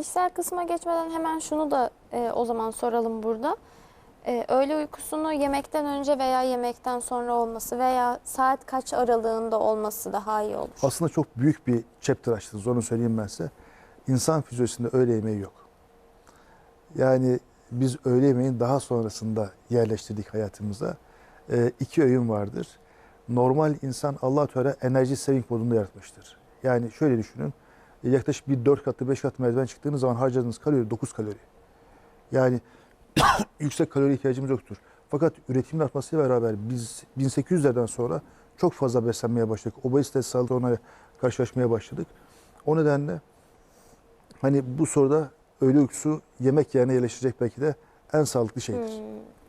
bilişsel kısma geçmeden hemen şunu da e, o zaman soralım burada. E, öğle uykusunu yemekten önce veya yemekten sonra olması veya saat kaç aralığında olması daha iyi olur? Aslında çok büyük bir chapter açtınız onu söyleyeyim ben size. İnsan fizyolojisinde öğle yemeği yok. Yani biz öğle yemeğini daha sonrasında yerleştirdik hayatımıza. Ee, iki öğün vardır. Normal insan allah Teala enerji saving modunda yaratmıştır. Yani şöyle düşünün. Yaklaşık bir 4 katlı 5 katlı merdiven çıktığınız zaman harcadığınız kalori 9 kalori. Yani yüksek kalori ihtiyacımız yoktur. Fakat üretimin artmasıyla beraber biz 1800'lerden sonra çok fazla beslenmeye başladık. Obezite sorunlarla karşılaşmaya başladık. O nedenle hani bu soruda öğle uykusu yemek yerine yerleşecek belki de en sağlıklı şeydir. Hmm.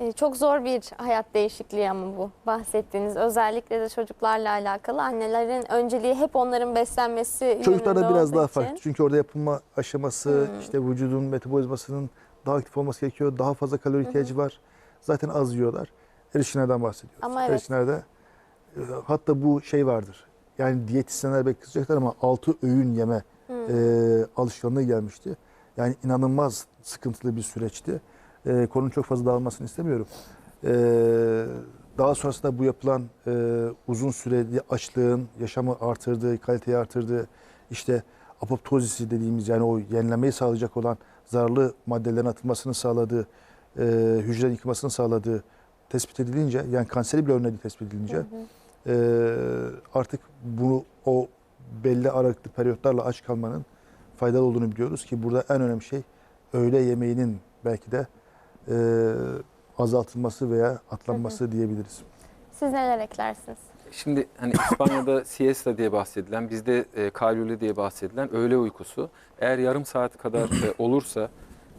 E, çok zor bir hayat değişikliği ama bu bahsettiğiniz. Özellikle de çocuklarla alakalı. Annelerin önceliği hep onların beslenmesi Çocuklarda biraz daha için. farklı. Çünkü orada yapılma aşaması, Hmm. işte vücudun metabolizmasının daha aktif olması gerekiyor. Daha fazla kalori ihtiyacı var. Zaten az yiyorlar. Erişkinlerden bahsediyoruz. Ama evet. Erişkinlerde e, hatta bu şey vardır. Yani diyetisyenler belki kızacaklar ama 6 öğün yeme Hmm. e, alışkanlığı gelmişti. Yani inanılmaz sıkıntılı bir süreçti. E, konunun çok fazla dağılmasını istemiyorum. E, daha sonrasında bu yapılan e, uzun süreli açlığın yaşamı artırdığı, kaliteyi artırdığı, işte apoptozisi dediğimiz yani o yenilemeyi sağlayacak olan zararlı maddelerin atılmasını sağladığı, e, hücre yıkmasını sağladığı tespit edilince, yani kanseri bile önlediği tespit edilince Hı hı. e, artık bunu o belli aralıklı periyotlarla aç kalmanın faydalı olduğunu biliyoruz ki burada en önemli şey öğle yemeğinin belki de e, azaltılması veya atlanması diyebiliriz. Siz neler eklersiniz? Şimdi hani İspanya'da siesta diye bahsedilen, bizde e, kaylule diye bahsedilen öğle uykusu eğer yarım saat kadar e, olursa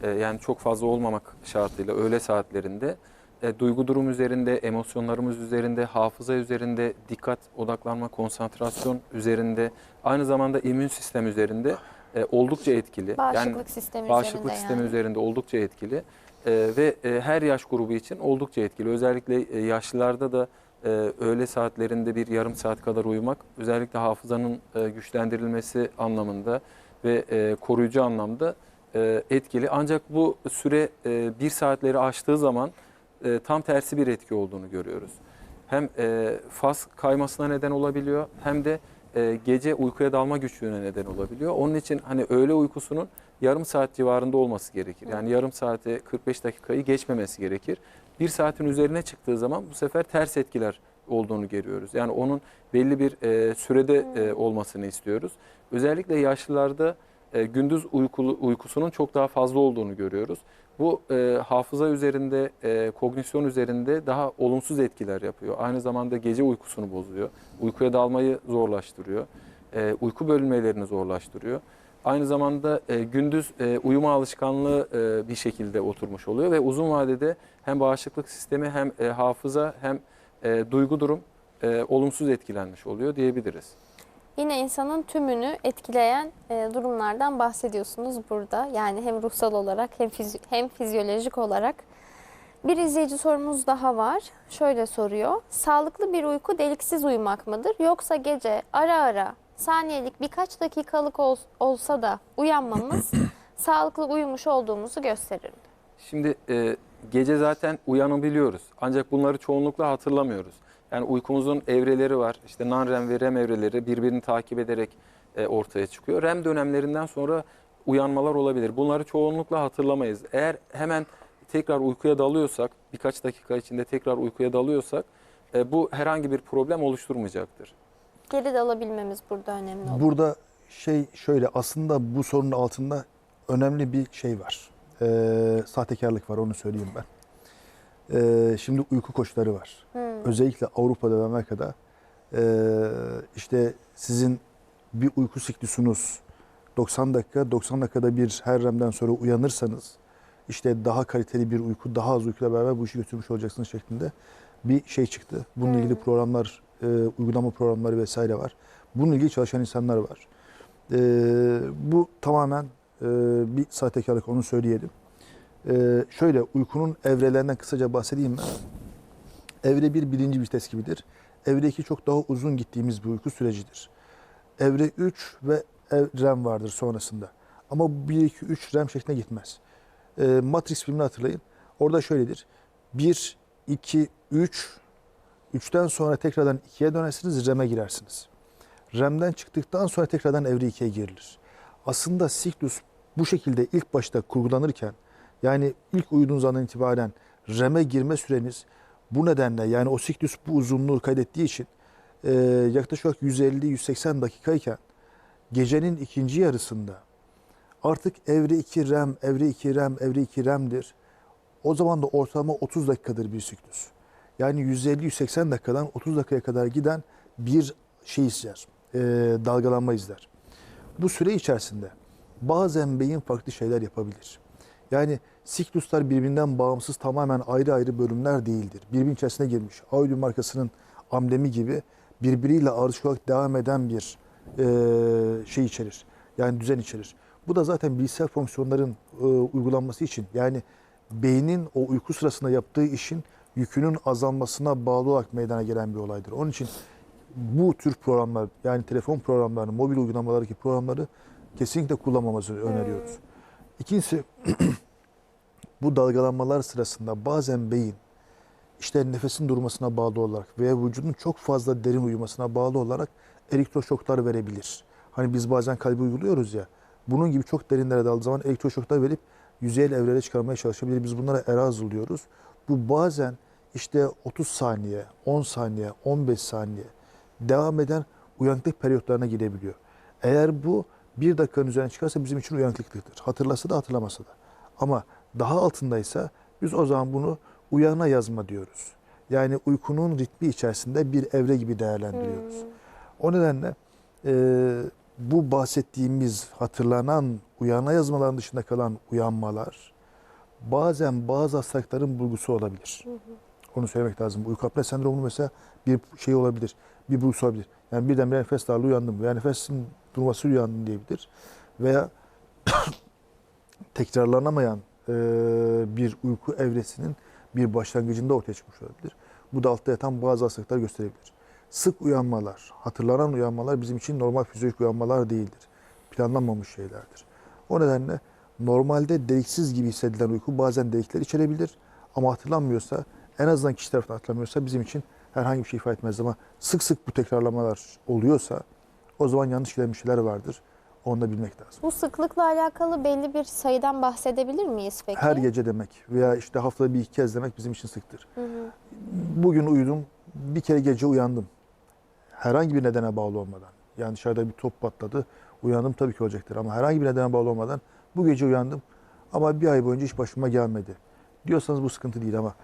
e, yani çok fazla olmamak şartıyla öğle saatlerinde e, duygu durum üzerinde, emosyonlarımız üzerinde, hafıza üzerinde, dikkat, odaklanma, konsantrasyon üzerinde, aynı zamanda immün sistem üzerinde e, oldukça etkili. Bağışıklık sistemi bağışıklık üzerinde sistemi yani. üzerinde oldukça etkili Ee, ve e, her yaş grubu için oldukça etkili. Özellikle e, yaşlılarda da e, öğle saatlerinde bir yarım saat kadar uyumak özellikle hafızanın e, güçlendirilmesi anlamında ve e, koruyucu anlamda e, etkili. Ancak bu süre e, bir saatleri aştığı zaman e, tam tersi bir etki olduğunu görüyoruz. Hem e, faz kaymasına neden olabiliyor hem de e, gece uykuya dalma güçlüğüne neden olabiliyor. Onun için hani öğle uykusunun yarım saat civarında olması gerekir. Yani yarım saate 45 dakikayı geçmemesi gerekir. Bir saatin üzerine çıktığı zaman bu sefer ters etkiler olduğunu görüyoruz. Yani onun belli bir e, sürede e, olmasını istiyoruz. Özellikle yaşlılarda e, gündüz uykulu, uykusunun çok daha fazla olduğunu görüyoruz. Bu e, hafıza üzerinde, e, kognisyon üzerinde daha olumsuz etkiler yapıyor. Aynı zamanda gece uykusunu bozuyor. Uykuya dalmayı zorlaştırıyor. E, uyku bölünmelerini zorlaştırıyor. Aynı zamanda e, gündüz e, uyuma alışkanlığı e, bir şekilde oturmuş oluyor ve uzun vadede hem bağışıklık sistemi hem e, hafıza hem e, duygu durum e, olumsuz etkilenmiş oluyor diyebiliriz. Yine insanın tümünü etkileyen e, durumlardan bahsediyorsunuz burada. Yani hem ruhsal olarak hem, fizi- hem fizyolojik olarak. Bir izleyici sorumuz daha var. Şöyle soruyor. Sağlıklı bir uyku deliksiz uyumak mıdır? Yoksa gece ara ara saniyelik birkaç dakikalık ol- olsa da uyanmamız sağlıklı uyumuş olduğumuzu gösterir? Şimdi e, gece zaten uyanabiliyoruz. Ancak bunları çoğunlukla hatırlamıyoruz. Yani uykumuzun evreleri var. İşte non-REM ve REM evreleri birbirini takip ederek e, ortaya çıkıyor. REM dönemlerinden sonra uyanmalar olabilir. Bunları çoğunlukla hatırlamayız. Eğer hemen tekrar uykuya dalıyorsak, birkaç dakika içinde tekrar uykuya dalıyorsak e, bu herhangi bir problem oluşturmayacaktır. Geri dalabilmemiz burada önemli olur. Burada şey şöyle aslında bu sorunun altında önemli bir şey var. Ee, sahtekarlık var onu söyleyeyim ben. Ee, şimdi uyku koçları var. Hmm. Özellikle Avrupa'da ve Amerika'da ee, işte sizin bir uyku siklusunuz 90 dakika, 90 dakikada bir her REM'den sonra uyanırsanız işte daha kaliteli bir uyku, daha az uykuyla beraber bu işi götürmüş olacaksınız şeklinde bir şey çıktı. Bununla ilgili Hmm. programlar, e, uygulama programları vesaire var. Bununla ilgili çalışan insanlar var. E, bu tamamen e, bir sahtekarlık onu söyleyelim. E, şöyle uykunun evrelerinden kısaca bahsedeyim ben. Evre 1 birinci vites gibidir. Evre 2 çok daha uzun gittiğimiz bir uyku sürecidir. Evre 3 ve REM vardır sonrasında. Ama 1, 2, 3 REM şeklinde gitmez. E, Matrix filmini hatırlayın. Orada şöyledir. 1, 2, 3, 3'ten sonra tekrardan 2'ye dönersiniz, REM'e girersiniz. REM'den çıktıktan sonra tekrardan evre 2'ye girilir. Aslında siklus bu şekilde ilk başta kurgulanırken yani ilk uyuduğunuz andan itibaren REM'e girme süreniz bu nedenle yani o siklus bu uzunluğu kaydettiği için e, yaklaşık olarak 150-180 dakikayken gecenin ikinci yarısında artık evre 2 REM, evre 2 REM, evre 2 REM'dir. O zaman da ortalama 30 dakikadır bir siklus. Yani 150-180 dakikadan 30 dakikaya kadar giden bir şey izler, e, dalgalanma izler. Bu süre içerisinde bazen beyin farklı şeyler yapabilir. Yani sikluslar birbirinden bağımsız tamamen ayrı ayrı bölümler değildir. Birbirinin içerisine girmiş. Audium markasının amblemi gibi birbiriyle ardışık olarak devam eden bir e, şey içerir. Yani düzen içerir. Bu da zaten bilgisayar fonksiyonların e, uygulanması için yani beynin o uyku sırasında yaptığı işin yükünün azalmasına bağlı olarak meydana gelen bir olaydır. Onun için bu tür programlar yani telefon programlarını, mobil uygulamalardaki programları kesinlikle kullanmamızı öneriyoruz. İkincisi bu dalgalanmalar sırasında bazen beyin işte nefesin durmasına bağlı olarak veya vücudun çok fazla derin uyumasına bağlı olarak elektroşoklar verebilir. Hani biz bazen kalbi uyguluyoruz ya. Bunun gibi çok derinlere daldığı zaman elektroşoklar verip yüzeyel evrelere çıkarmaya çalışabilir. Biz bunlara erazul diyoruz. Bu bazen işte 30 saniye, 10 saniye, 15 saniye devam eden uyanıklık periyotlarına girebiliyor. Eğer bu bir dakikanın üzerine çıkarsa bizim için uyanıklıktır. Hatırlasa da hatırlamasa da. Ama daha altındaysa biz o zaman bunu uyana yazma diyoruz. Yani uykunun ritmi içerisinde bir evre gibi değerlendiriyoruz. O nedenle e, bu bahsettiğimiz hatırlanan uyana yazmaların dışında kalan uyanmalar bazen bazı hastalıkların bulgusu olabilir. Onu söylemek lazım. Uyku apne sendromu mesela bir şey olabilir. Bir bulgusu olabilir. Yani birdenbire nefes darlığı uyandım veya nefesin durması uyandım diyebilir. Veya tekrarlanamayan e, bir uyku evresinin bir başlangıcında ortaya çıkmış olabilir. Bu da altta yatan bazı hastalıklar gösterebilir. Sık uyanmalar, hatırlanan uyanmalar bizim için normal fizyolojik uyanmalar değildir. Planlanmamış şeylerdir. O nedenle normalde deliksiz gibi hissedilen uyku bazen delikler içerebilir ama hatırlanmıyorsa en azından kişi tarafından hatırlamıyorsa bizim için herhangi bir şey ifade etmez ama sık sık bu tekrarlamalar oluyorsa o zaman yanlış giden bir şeyler vardır. Onu da bilmek lazım. Bu sıklıkla alakalı belli bir sayıdan bahsedebilir miyiz peki? Her gece demek veya işte haftada bir iki kez demek bizim için sıktır. Hı hı. Bugün uyudum, bir kere gece uyandım. Herhangi bir nedene bağlı olmadan. Yani dışarıda bir top patladı, uyandım tabii ki olacaktır. Ama herhangi bir nedene bağlı olmadan bu gece uyandım ama bir ay boyunca hiç başıma gelmedi. Diyorsanız bu sıkıntı değil ama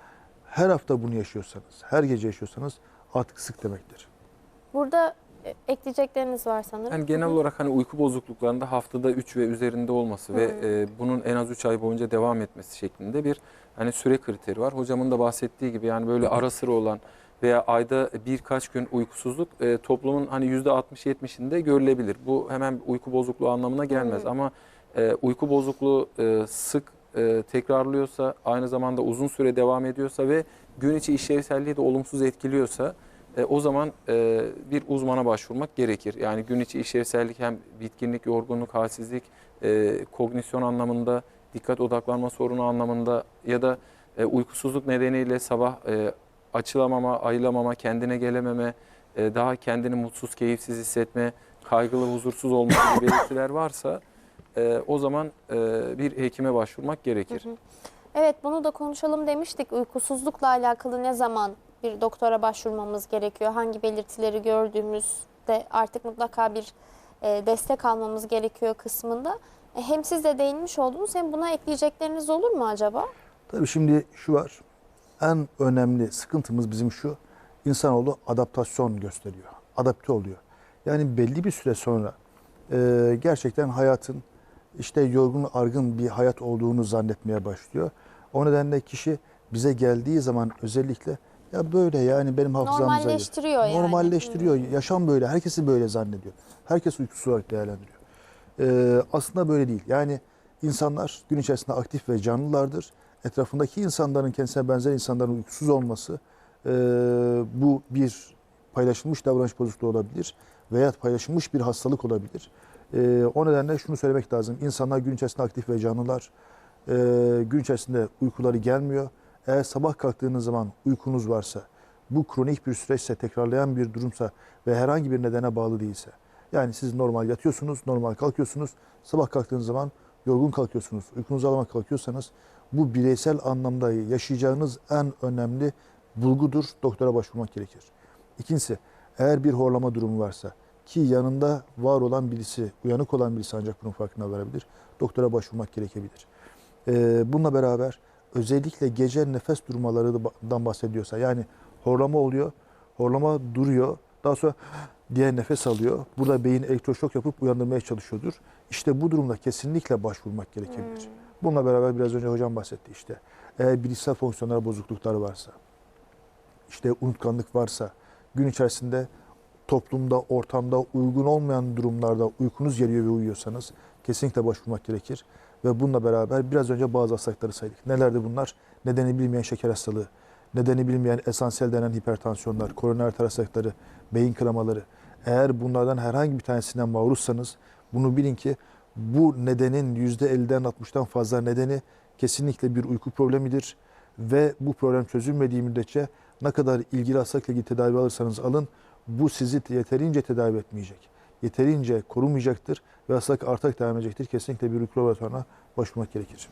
her hafta bunu yaşıyorsanız, her gece yaşıyorsanız artık sık demektir. Burada e, ekleyecekleriniz var sanırım. Yani genel olarak hani uyku bozukluklarında haftada 3 ve üzerinde olması ve e, bunun en az 3 ay boyunca devam etmesi şeklinde bir hani süre kriteri var. Hocamın da bahsettiği gibi yani böyle ara sıra olan veya ayda birkaç gün uykusuzluk e, toplumun hani %60-70'inde görülebilir. Bu hemen uyku bozukluğu anlamına gelmez Hı. ama e, uyku bozukluğu e, sık e, tekrarlıyorsa, aynı zamanda uzun süre devam ediyorsa ve gün içi işlevselliği de olumsuz etkiliyorsa e, o zaman e, bir uzmana başvurmak gerekir. Yani gün içi işlevsellik hem bitkinlik, yorgunluk, halsizlik, e, kognisyon anlamında, dikkat odaklanma sorunu anlamında ya da e, uykusuzluk nedeniyle sabah e, açılamama, ayılamama, kendine gelememe, e, daha kendini mutsuz, keyifsiz hissetme, kaygılı, huzursuz olma gibi belirtiler varsa e, o zaman e, bir hekime başvurmak gerekir. Hı hı. Evet bunu da konuşalım demiştik. Uykusuzlukla alakalı ne zaman bir doktora başvurmamız gerekiyor? Hangi belirtileri gördüğümüzde artık mutlaka bir e, destek almamız gerekiyor kısmında. E, hem siz de değinmiş oldunuz hem buna ekleyecekleriniz olur mu acaba? Tabii şimdi şu var. En önemli sıkıntımız bizim şu. İnsanoğlu adaptasyon gösteriyor. Adapte oluyor. Yani belli bir süre sonra e, gerçekten hayatın işte yorgun argın bir hayat olduğunu zannetmeye başlıyor. O nedenle kişi bize geldiği zaman özellikle ya böyle yani benim hafızam zayıf. Normalleştiriyor yani. Normalleştiriyor. Yaşam böyle. Herkesi böyle zannediyor. Herkes uykusuz olarak değerlendiriyor. Ee, aslında böyle değil. Yani insanlar gün içerisinde aktif ve canlılardır. Etrafındaki insanların kendisine benzer insanların uykusuz olması e, bu bir paylaşılmış davranış bozukluğu olabilir veya paylaşılmış bir hastalık olabilir. E, o nedenle şunu söylemek lazım. İnsanlar gün içerisinde aktif ve canlılar. E, gün içerisinde uykuları gelmiyor. Eğer sabah kalktığınız zaman uykunuz varsa, bu kronik bir süreçse, tekrarlayan bir durumsa ve herhangi bir nedene bağlı değilse, yani siz normal yatıyorsunuz, normal kalkıyorsunuz, sabah kalktığınız zaman yorgun kalkıyorsunuz, uykunuzu almak kalkıyorsanız bu bireysel anlamda yaşayacağınız en önemli bulgudur. Doktora başvurmak gerekir. İkincisi, eğer bir horlama durumu varsa ki yanında var olan birisi, uyanık olan birisi ancak bunun farkına varabilir. Doktora başvurmak gerekebilir. Ee, bununla beraber özellikle gece nefes durmalarından bahsediyorsa yani horlama oluyor, horlama duruyor, daha sonra diye nefes alıyor. Burada beyin elektroşok yapıp uyandırmaya çalışıyordur. İşte bu durumda kesinlikle başvurmak gerekebilir. Bununla beraber biraz önce hocam bahsetti işte. Eğer bilişsel fonksiyonel bozukluklar varsa, işte unutkanlık varsa, gün içerisinde toplumda, ortamda uygun olmayan durumlarda uykunuz geliyor ve uyuyorsanız kesinlikle başvurmak gerekir. Ve bununla beraber biraz önce bazı hastalıkları saydık. Nelerdi bunlar? Nedeni bilmeyen şeker hastalığı, nedeni bilmeyen esansiyel denen hipertansiyonlar, koroner hastalıkları, beyin kanamaları. Eğer bunlardan herhangi bir tanesinden maruzsanız bunu bilin ki bu nedenin %50'den 60'tan fazla nedeni kesinlikle bir uyku problemidir. Ve bu problem çözülmediği müddetçe ne kadar ilgili hastalıkla ilgili tedavi alırsanız alın bu sizi yeterince tedavi etmeyecek. Yeterince korumayacaktır ve hastalık artarak devam edecektir. Kesinlikle bir uyku laboratuvarına başvurmak gerekir.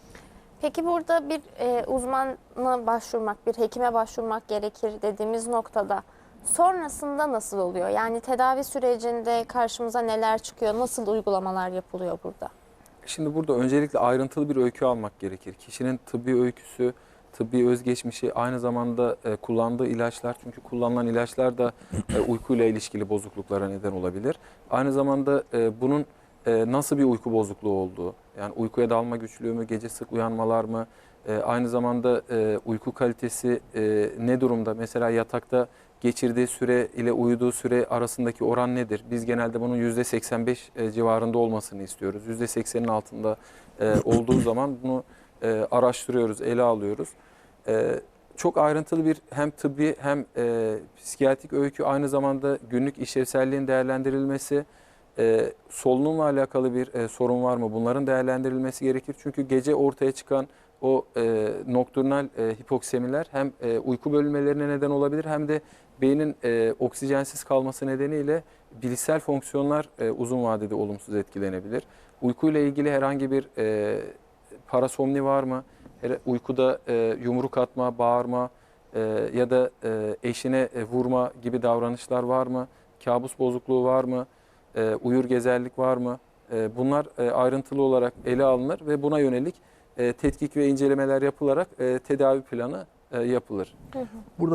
Peki burada bir e, uzmana başvurmak, bir hekime başvurmak gerekir dediğimiz noktada sonrasında nasıl oluyor? Yani tedavi sürecinde karşımıza neler çıkıyor, nasıl uygulamalar yapılıyor burada? Şimdi burada öncelikle ayrıntılı bir öykü almak gerekir. Kişinin tıbbi öyküsü, tıbbi özgeçmişi, aynı zamanda e, kullandığı ilaçlar çünkü kullanılan ilaçlar da e, uykuyla ilişkili bozukluklara neden olabilir. Aynı zamanda e, bunun e, nasıl bir uyku bozukluğu olduğu, yani uykuya dalma güçlüğü mü, gece sık uyanmalar mı, e, aynı zamanda e, uyku kalitesi e, ne durumda? Mesela yatakta geçirdiği süre ile uyuduğu süre arasındaki oran nedir? Biz genelde bunun %85 e, civarında olmasını istiyoruz. %80'in altında e, olduğu zaman bunu e, araştırıyoruz, ele alıyoruz. E, çok ayrıntılı bir hem tıbbi hem e, psikiyatrik öykü aynı zamanda günlük işlevselliğin değerlendirilmesi, e, solunumla alakalı bir e, sorun var mı? Bunların değerlendirilmesi gerekir. Çünkü gece ortaya çıkan o e, nokturnal e, hipoksemiler hem e, uyku bölünmelerine neden olabilir hem de beynin e, oksijensiz kalması nedeniyle bilişsel fonksiyonlar e, uzun vadede olumsuz etkilenebilir. Uykuyla ilgili herhangi bir e, parasomni var mı? Uykuda e, yumruk atma, bağırma e, ya da e, eşine e, vurma gibi davranışlar var mı? Kabus bozukluğu var mı? E, uyur gezerlik var mı? E, bunlar e, ayrıntılı olarak ele alınır ve buna yönelik e, tetkik ve incelemeler yapılarak e, tedavi planı e, yapılır. Burada